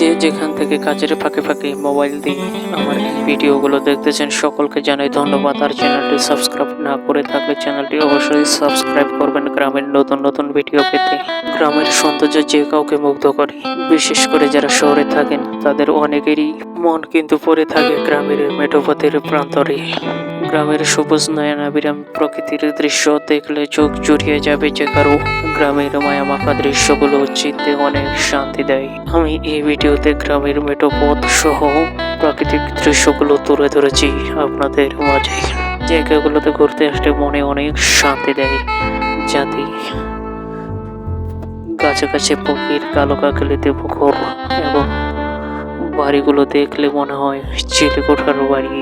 যে যেখান থেকে কাজের ফাঁকে ফাঁকে মোবাইল দিয়ে আমার এই ভিডিওগুলো দেখতেছেন, সকলকে জানাই ধন্যবাদ। আর চ্যানেলটি সাবস্ক্রাইব না করে থাকলে চ্যানেলটি অবশ্যই সাবস্ক্রাইব করবেন গ্রামের নতুন নতুন ভিডিও পেতে। গ্রামের সৌন্দর্য যে কাউকে মুগ্ধ করে, বিশেষ করে যারা শহরে থাকেন, তাদের অনেকেরই মন কিন্তু পড়ে থাকে গ্রামের মেঠোপথের প্রান্তরে। গ্রামের সবুজ নয়নাবিরাম প্রকৃতির দৃশ্য দেখলে চোখ জুড়িয়ে যাবে যে কারও। গ্রামের মায়ামাখা দৃশ্যগুলো চিনতে অনেক শান্তি দেয়। আমি এই ভিডিওতে গ্রামের মেঠোপথ সহ প্রাকৃতিক দৃশ্যগুলো তুলে ধরেছি আপনাদের মাঝে। জায়গাগুলোতে ঘুরতে আসলে মনে অনেক শান্তি দেয়। যাতে গাছে গাছে পক্ষীর কালো কাকলিতে পুকুর এবং বাড়িগুলো দেখলে মনে হয় চিলেকোঠার বাড়ি।